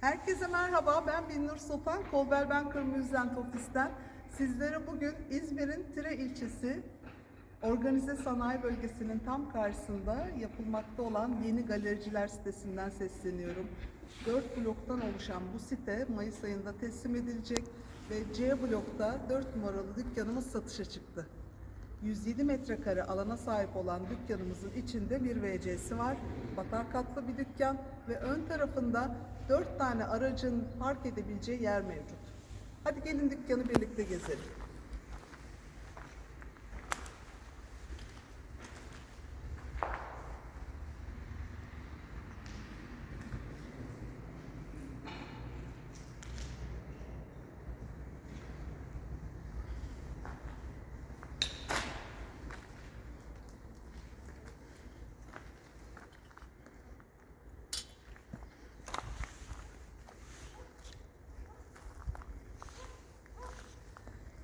Herkese merhaba, ben Binnur Sultan, Kolber Ben Kırmızızent Ofis'ten. Sizlere bugün İzmir'in Tire ilçesi Organize Sanayi Bölgesi'nin tam karşısında yapılmakta olan yeni galericiler sitesinden sesleniyorum. 4 bloktan oluşan bu site Mayıs ayında teslim edilecek ve C blokta 4 numaralı dükkanımız satışa çıktı. 107 metrekare alana sahip olan dükkanımızın içinde bir WC'si var. Batar katlı bir dükkan ve ön tarafında 4 tane aracın park edebileceği yer mevcut. Hadi gelin dükkanı birlikte gezelim.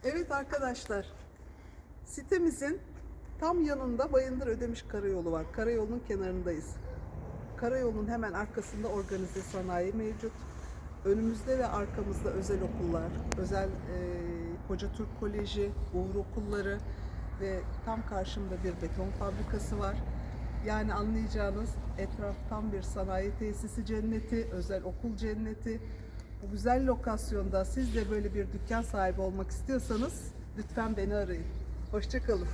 Evet arkadaşlar, sitemizin tam yanında Bayındır Ödemiş Karayolu var. Karayolunun kenarındayız. Karayolunun hemen arkasında organize sanayi mevcut. Önümüzde ve arkamızda özel okullar, özel e, Koca Türk Koleji, Uğur Okulları ve tam karşımda bir beton fabrikası var. Yani anlayacağınız etraf tam bir sanayi tesisi cenneti, özel okul cenneti. Bu güzel lokasyonda siz de böyle bir dükkan sahibi olmak istiyorsanız lütfen beni arayın. Hoşçakalın.